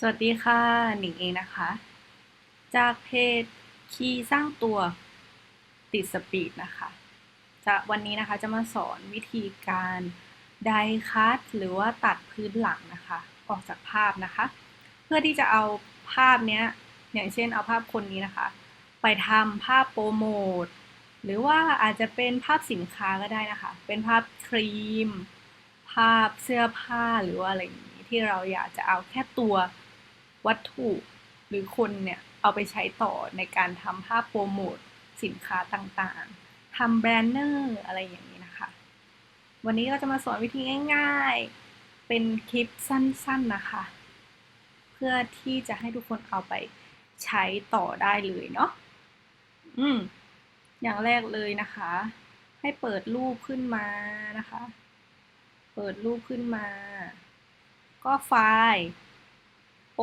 สวัสดีค่ะ หนิงเองนะคะ จากเพจคีย์สร้างตัวติดสปีดนะคะ จะวันนี้นะคะจะมาสอนวิธีการไดคัตหรือว่าตัดพื้นหลังนะคะ ออกจากภาพนะคะ เพื่อที่จะเอาภาพเนี้ยอย่างเช่นเอาภาพคนนี้นะคะ ไปทำภาพโปรโมทหรือว่าอาจจะเป็นภาพสินค้าก็ได้นะคะ เป็นภาพครีม ภาพเสื้อผ้าหรือว่าอะไรอย่างนี้ที่เราอยากจะเอาแค่ตัว วัตถุหรือคนเนี่ยเอาไปใช้ต่อในการทำภาพโปรโมทสินค้าต่างๆทำแบรนเนอร์อะไรอย่างนี้นะคะ วันนี้เราจะมาสอนวิธีง่าย ๆ เป็นคลิปสั้นๆนะคะ เพื่อที่จะให้ทุกคนเอาไปใช้ต่อได้เลยเนาะอืมอย่างแรกเลยนะคะ ให้เปิดรูปขึ้นมานะคะ เปิดรูปขึ้นมา ก็ไฟล์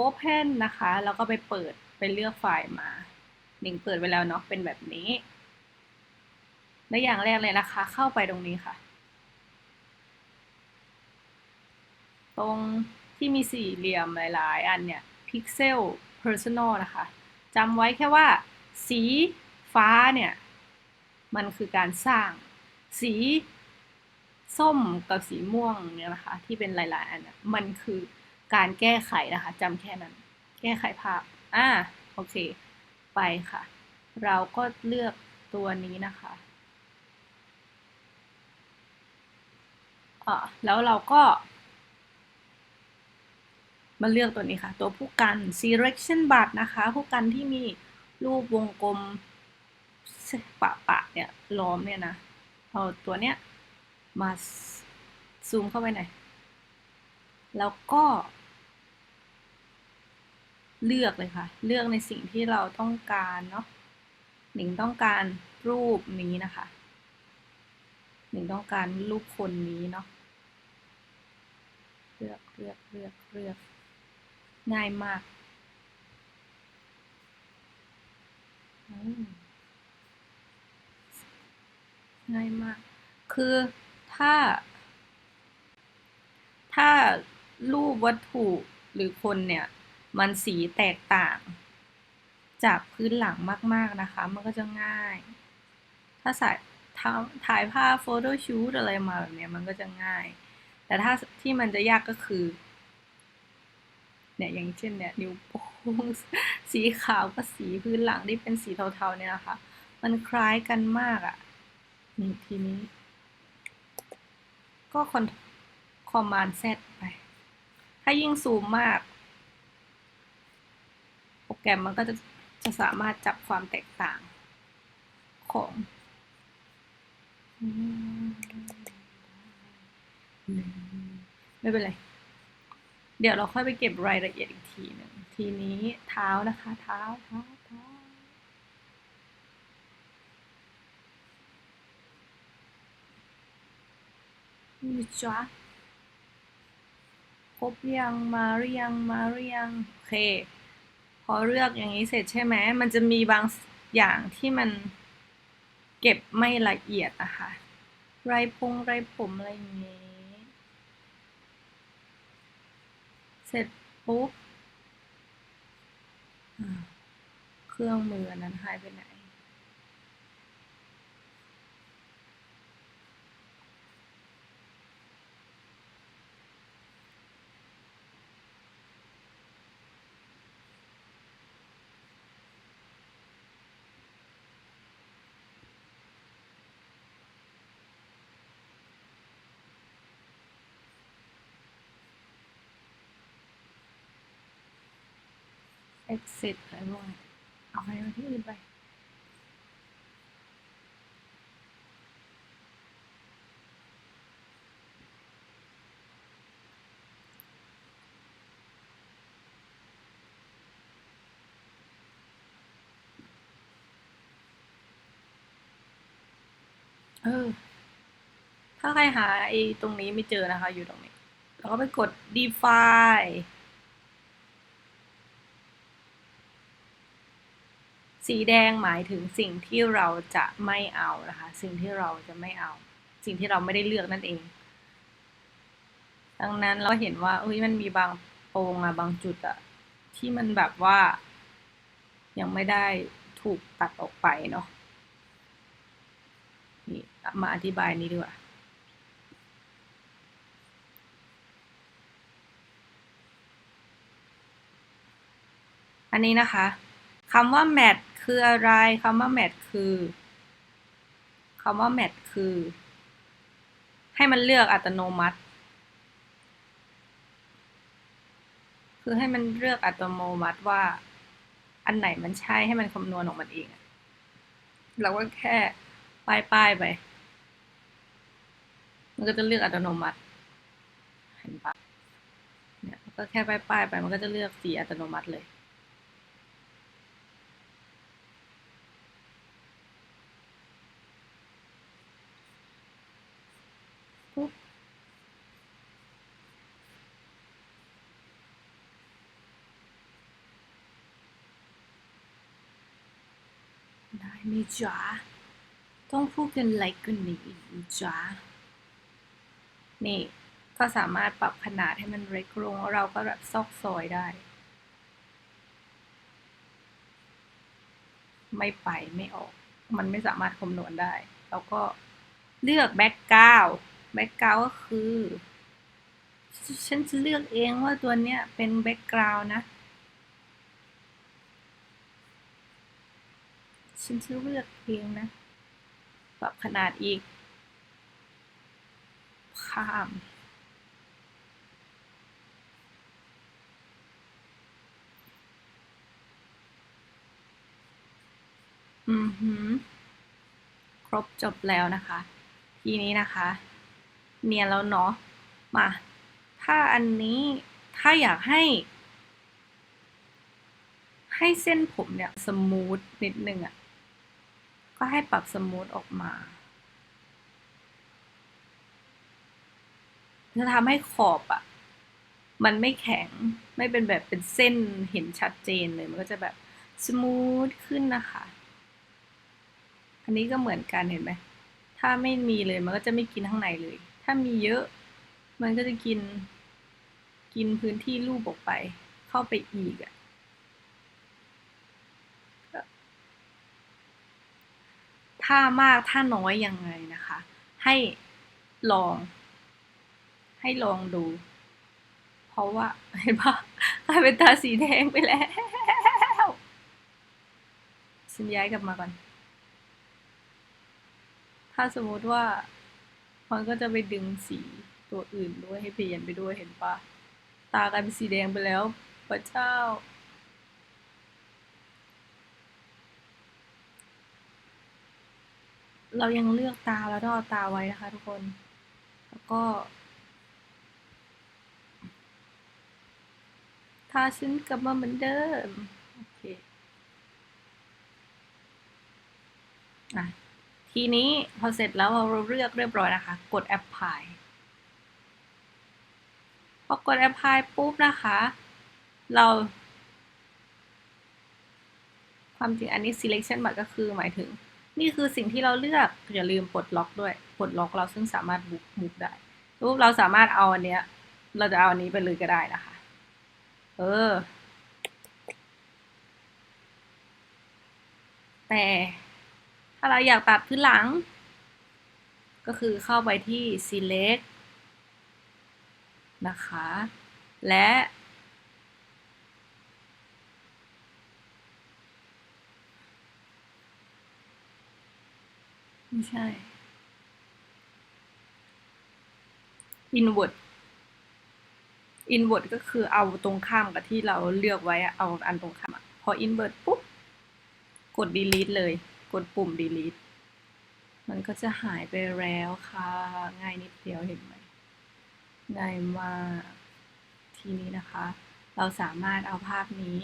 Open นะคะ แล้วก็ไปเปิดไปเลือกไฟล์มาหนิงเปิดไว้แล้วเนาะเป็นแบบนี้ และอย่างแรกเลยนะคะ เข้าไปตรงนี้ค่ะ ตรงที่มีสี่เหลี่ยมหลาย ๆ อันเนี่ย Pixel Personal นะคะจำไว้แค่ว่า สีฟ้าเนี่ย มันคือการสร้างสีส้มกับสีม่วงเนี่ยนะคะ ที่เป็นหลาย ๆ อันนมันคือ การแก้ไขนะคะจำแค่นั้น แก้ไขภาพอ่าโอเค ไปค่ะ เราก็เลือกตัวนี้นะคะอ่าแล้วเราก็มาเลือกตัวนี้ค่ะ ตัวผู้กัน selection bar นะคะ ผู้กันที่มีรูปวงกลมปะปะเนี่ยล้อมเนี่ยนะเอาตัวเนี้ยมาซูมเข้าไปหน่อย แล้วก็ เลือกเลยค่ะ เลือกในสิ่งที่เราต้องการเนาะหนิงต้องการรูปนี้นะคะ หนิงต้องการรูปคนนี้เนาะเลือกเลือกเลือกเลือกง่ายมากง่ายมาก คือถ้า ถ้ารูปวัตถุหรือคนเนี่ย มันสีแตกต่าง จากพื้นหลังมาก ๆนะคะ มันก็จะง่าย ถ้าใส่ถ่ายภาพโฟโต้ชูตอะไรมาแบบนี้มันก็จะง่าย แต่ถ้าที่มันจะยากก็คือ เนี่ยอย่างเช่นเนี่ยนิ้วโป้งสีขาวกับสีพื้นหลังที่เป็นสีเทาๆเนี่ยนะคะ มันคล้ายกันมากอะ่ะนี่ทีนี้ ก็คอนคอมมานด์เซตไป ถ้ายิ่งซูมมาก แกรมมันก็จะจะสามารถจับความแตกต่างของไม่เป็นไร เดี๋ยวเราค่อยไปเก็บรายละเอียดอีกทีหนึ่ง ทีนี้เท้านะคะ เท้าเท้าเท้านี่จ้ะครบยังมาหรือยังมาหรือยังโอเค พอเลือกอย่างนี้เสร็จใช่ไหมมันจะมีบางอย่างที่มันเก็บไม่ละเอียดนะคะ ไรพงไรผมอะไรอย่างนี้ เสร็จปุ๊บเครื่องมือนั้นหายไปไหน exit อะไรพวกนี้เอาให้มาที่อื่นไป เออ ถ้าใครหาไอ้ตรงนี้ไม่เจอนะคะ อยู่ตรงนี้ แล้วก็ไปกด define สีแดงหมายถึงสิ่งที่เราจะไม่เอานะคะ สิ่งที่เราจะไม่เอา สิ่งที่เราไม่ได้เลือกนั่นเอง ดังนั้นเราเห็นว่าเอ้ยมันมีบางโปรงอะบางจุดอะที่มันแบบว่า ยังไม่ได้ถูกตัดออกไปเนาะนี่มาอธิบายนี้ดีกว่าอันนี้นะคะคำว่า match คืออะไรคำว่า match คือคำว่า match คือ ให้มันเลือกอัตโนมัติ คือให้มันเลือกอัตโนมัติว่า อันไหนมันใช่ให้มันคำนวณออกมันเองเราก็แค่ป้ายป้ายไป มันก็จะเลือกอัตโนมัติ เห็นปะเนี่ยก็แค่ป้ายป้ายไป มันก็จะเลือกสีอัตโนมัติเลย ปุ๊บได้ไหมจ๊ะต้องพูดกันไลค์กันนี้อีกจ๊ะนี่ก็สามารถปรับขนาดให้มันเล็กลงเราก็แบบซอกซอยได้ ไม่ไปไม่ออก มันไม่สามารถคำนวณได้ เราก็เลือกแบ็กกราว แบ็กกราวก็คือ ฉันจะเลือกเองว่าตัวเนี้ยเป็นแบ็กกราวนะ ฉันจะเลือกเองนะ ปรับขนาดอีกข้ามอือหือ ครบจบแล้วนะคะ ทีนี้นะคะ เนียนแล้วเนาะมาถ้าอันนี้ถ้าอยากให้ ให้เส้นผมเนี่ยสมูทนิดนึงอะ่ะ ก็ให้ปรับสมูทออกมาจะทำให้ขอบอะ่ะ มันไม่แข็งไม่เป็นแบบเป็นเส้นเห็นชัดเจนเลยมันก็จะแบบสมูทขึ้นนะคะ อันนี้ก็เหมือนกันเห็นไหม ถ้าไม่มีเลยมันก็จะไม่กินข้างในเลย ถ้ามีเยอะ มันก็จะกิน กินพื้นที่รูปออกไป เข้าไปอีกอะ่ะถ้ามากถ้าน้อยยังไงนะคะ ให้ลอง ให้ลองดู เพราะว่าเห็นปะกลายเป็นตาสีแดงไปแล้วฉันย้ายกลับมาก่อน ถ้าสมมติว่า มันก็จะไปดึงสีตัวอื่นด้วยให้เปลี่ยนไปด้วยเห็นปะตากลายเป็นสีแดงไปแล้วพระเจ้า เรายังเลือกตาแล้วก็เอาตาไว้นะคะทุกคน แล้วก็ ถ้าฉันกลับมาเหมือนเดิม โอเค อะ ทีนี้พอเสร็จแล้วเราเลือกเรียบร้อยนะคะ กด apply พอกด apply ปุ๊บนะคะ เรา ความจริงอันนี้ selection หมายก็คือหมายถึง นี่คือสิ่งที่เราเลือก อย่าลืมปลดล็อกด้วยปลดล็อกเราซึ่งสามารถบุกมุกได้รูปเราสามารถเอาอันเนี้ย เราจะเอาอันนี้ไปเลยก็ได้นะคะ เออ แต่ ถ้าเราอยากตัดพื้นหลัง ก็คือเข้าไปที่ select นะคะ และไม่ใช่ invert invert ก็คือเอาตรงข้ามกับที่เราเลือกไว้ เอาอันตรงข้ามพอ invert ปุ๊บ กด delete เลย กดปุ่ม delete มันก็จะหายไปแล้วค่ะ ง่ายนิดเดียวเห็นไหมง่ายมากทีนี้นะคะ เราสามารถเอาภาพนี้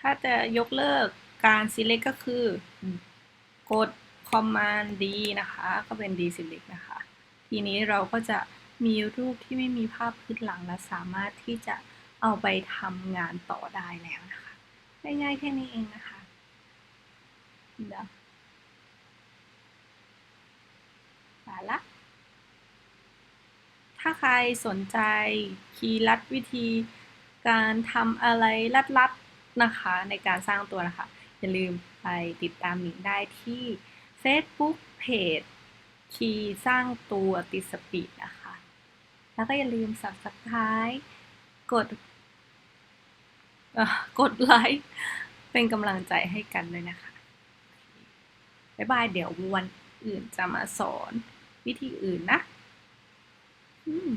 ถ้าจะยกเลิกการ select ก็คือกด command D นะคะ ก็เป็น D select นะคะ ทีนี้เราก็จะมีรูปที่ไม่มีภาพพื้นหลังและสามารถที่จะเอาไปทำงานต่อได้แล้วนะคะ ง่ายๆแค่นี้เองนะคะเดี๋ยวมา ละ ถ้าใครสนใจคีย์ลัดวิธีการทำอะไรลัดๆนะคะในการสร้างตัวนะคะ อย่าลืมไปติดตามหนิงได้ที่ Facebook Page คีย์สร้างตัวติสปีดนะคะ แล้วก็อย่าลืม Subscribe กดกดไลค์เป็นกำลังใจให้กันด้วยนะคะ บ๊ายบาย เดี๋ยววันอื่นจะมาสอน วิธีอื่นนะ อืม